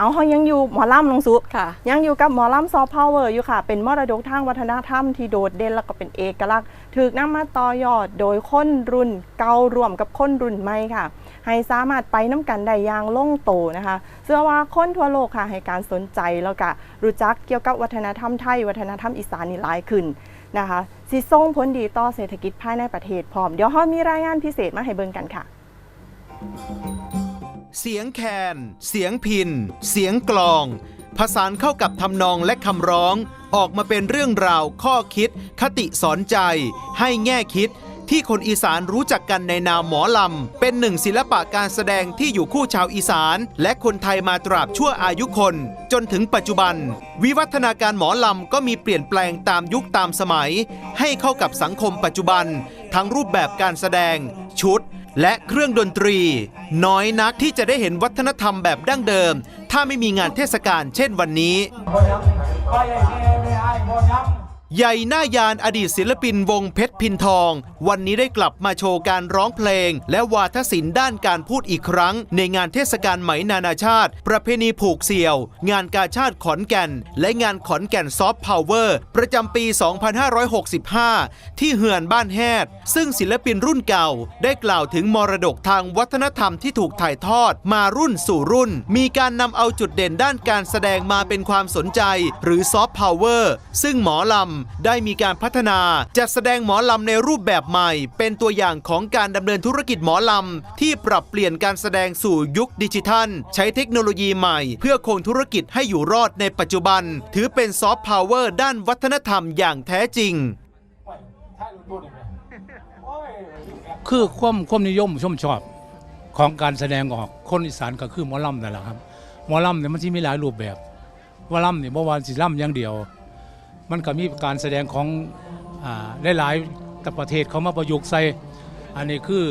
เอาเฮายังอยู่หมอลำลงสุค่ะ ยังอยู่กับหมอลำซอฟต์พาวเวอร์อยู่ค่ะ เป็นมรดกทางวัฒนธรรมที่โดดเด่นแล้วก็เป็นเอกลักษณ์ถูกนำมาต่อยอดโดยคนรุ่นเก่ารวมกับคนรุ่นใหม่ค่ะ ให้สามารถไปน้ำกันได้อย่างล่งโตนะคะเชื่อว่าคนทั่วโลกค่ะให้การสนใจแล้วก็รู้จักเกี่ยวกับวัฒนธรรมไทย วัฒนธรรมอีสานนี่หลายขึ้นนะคะสิส่งผลดีต่อเศรษฐกิจภายในประเทศพร้อม เดี๋ยวเฮามีรายงานพิเศษมาให้เบิ่งกันค่ะ เสียงแคน เสียงพิน เสียงกลอง ผสานเข้ากับทำนองและคำร้อง ออกมาเป็นเรื่องราวข้อคิด คติสอนใจ ให้แง่คิด ที่คนอีสานรู้จักกันในนามหมอลำ เป็นหนึ่งศิลปะการแสดงที่อยู่คู่ชาวอีสาน และคนไทยมาตราบชั่วอายุคน จนถึงปัจจุบัน วิวัฒนาการหมอลำก็มีเปลี่ยนแปลงตามยุคตามสมัย ให้เข้ากับสังคมปัจจุบัน ทั้งรูปแบบการแสดง ชุด และเครื่องดนตรี น้อยนักที่จะได้เห็นวัฒนธรรมแบบดั้งเดิม ถ้าไม่มีงานเทศกาลเช่นวันนี้ ใหญ่หน้ายานอดีตศิลปินวงเพชรพินทอง วันนี้ได้กลับมาโชว์การร้องเพลง และวาทศิลป์ด้านการพูดอีกครั้ง ในงานเทศกาลไหมนานาชาติ ประเพณีผูกเสี่ยว งานกาชาติขอนแก่น และงานขอนแก่นซอฟต์พาวเวอร์ประจำปี 2565 ที่เหือนบ้านแฮดซึ่งศิลปินรุ่นเก่า ได้กล่าวถึงมรดกทางวัฒนธรรมที่ถูกถ่ายทอด มารุ่นสู่รุ่น มีการนำเอาจุดเด่นด้านการแสดงมาเป็นความสนใจ หรือซอฟต์พาวเวอร์ซึ่งหมอลำได้มีการพัฒนาจัดแสดงหมอลำในรูปแบบใหม่ เป็นตัวอย่างของการดำเนินธุรกิจหมอลำ ที่ปรับเปลี่ยนการแสดงสู่ยุคดิจิทัล ใช้เทคโนโลยีใหม่ เพื่อคงธุรกิจให้อยู่รอดในปัจจุบัน ถือเป็นซอฟต์พาวเวอร์ด้านวัฒนธรรมอย่างแท้จริง คือความความนิยมชมชอบของการแสดงออกคนอีสานก็คือหมอลำนั่นแหละครับหมอลำเนี่ยมันที่มีหลายรูปแบบหมอลำเนี่ยเมื่อวานสิลำอย่างเดียว มันก็มีการแสดงของอหลายๆแต่ประเทศเขามาประยุกต์ใส่อันนี้คือ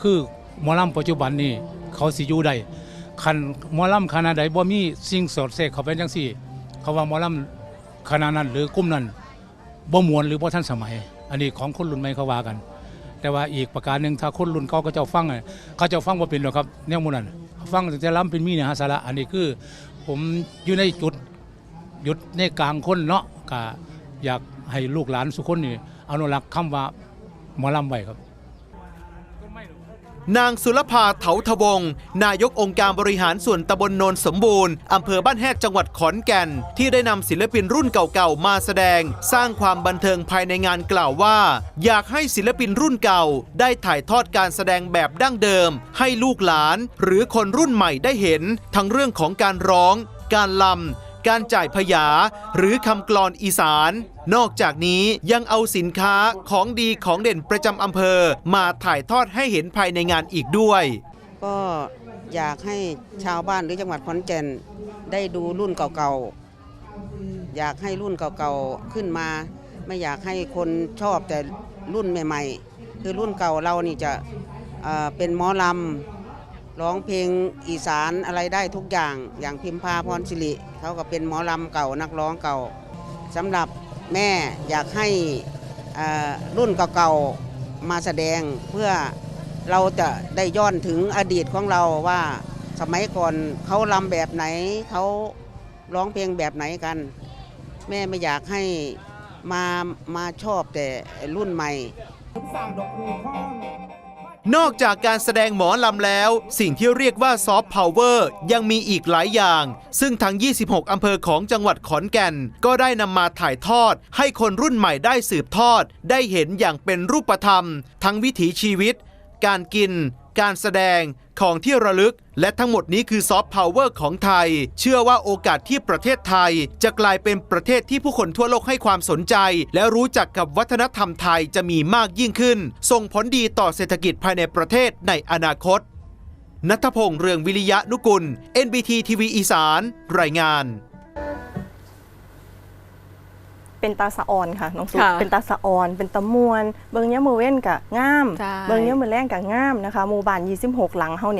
คือหมอลำปัจจุบันนี่เขาสิอยู่ได้คันหมอลำคณะใดบ่มีสิ่งสอดแทรกเขาไปจังซี่ เขาว่าหมอลำคณะนั้นหรือกลุ่มนั้นบ่มวนหรือบ่ทันสมัย อันนี้ของคนรุ่นใหม่เขาว่ากัน แต่ว่าอีกประการหนึ่งถ้าคนรุ่นเก่าก็จ้าฟังเขาจ้าฟังว่าเป็นหรอกครับแนวหมูนั้นฟังแต่ล้ำเป็นมีเนื้อหาสาระอันนี้คือ ผมอยู่ในจุดหยุดในกลางคนเนาะ ก็อยากให้ลูกหลานสุคนนี่อนุรักษ์คำว่าหมอลำไว้ครับ นางสุรภาเถาทวง นายกองค์การบริหารส่วนตำบลโนนสมบูรณ์อำเภอบ้านแฮดจังหวัดขอนแก่น ที่ได้นำศิลปินรุ่นเก่าๆ มาแสดง สร้างความบันเทิงภายในงานกล่าวว่า อยากให้ศิลปินรุ่นเก่า ได้ถ่ายทอดการแสดงแบบดั้งเดิม ให้ลูกหลาน หรือคนรุ่นใหม่ได้เห็น ทั้งเรื่องของการร้อง การลำ การจ่ายพยา หรือคำกลอนอีสาน นอกจากนี้ยังเอาสินค้าของดีของเด่นประจำอำเภอ มาถ่ายทอดให้เห็นภายในงานอีกด้วย ก็อยากให้ชาวบ้านหรือจังหวัดขอนแก่นได้ดูรุ่นเก่าๆ อยากให้รุ่นเก่าๆขึ้นมา ไม่อยากให้คนชอบแต่รุ่นใหม่ ๆ คือรุ่นเก่าเรานี่จะเเป็นหมอลำ ร้องเพลงอีสานอะไรได้ทุกอย่าง อย่างพิมพาพรสิริเขาก็เป็นหมอลำเก่านักร้องเก่าสำหรับแม่อยากให้รุ่นเก่าๆมาแสดงเพื่อเราจะได้ย้อนถึงอดีตของเราว่าสมัยก่อนเขาลำแบบไหนเขาร้องเพลงแบบไหนกัน แม่ไม่อยากให้มามาชอบแต่รุ่นใหม่ นอกจากการแสดงหมอลำแล้ว สิ่งที่เรียกว่าซอฟต์พาวเวอร์ยังมีอีกหลายอย่าง ซึ่งทั้ง 26 อำเภอของจังหวัดขอนแก่น ก็ได้นำมาถ่ายทอด ให้คนรุ่นใหม่ได้สืบทอด ได้เห็นอย่างเป็นรูปธรรม ทั้งวิถีชีวิต การกิน การแสดงของที่ระลึก และทั้งหมดนี้คือซอฟต์พาวเวอร์ของไทย เชื่อว่าโอกาสที่ประเทศไทย จะกลายเป็นประเทศที่ผู้คนทั่วโลกให้ความสนใจ และรู้จักกับวัฒนธรรมไทยจะมีมากยิ่งขึ้น ส่งผลดีต่อเศรษฐกิจภายในประเทศในอนาคตนัทพงษ์เรืองวิริยะนุกุล NBT ทีวีอีสาน รายงาน เป็นตาสะออนค่ะน้องสุค่ะเป็นตาสะออน เป็นตะมวน เบิงเนี้ยมือเว้นกะงามใช่เบิงเนี้ยมือแรงกะงามนะคะหมู่บ้าน26 หลังเฮาเนี่ย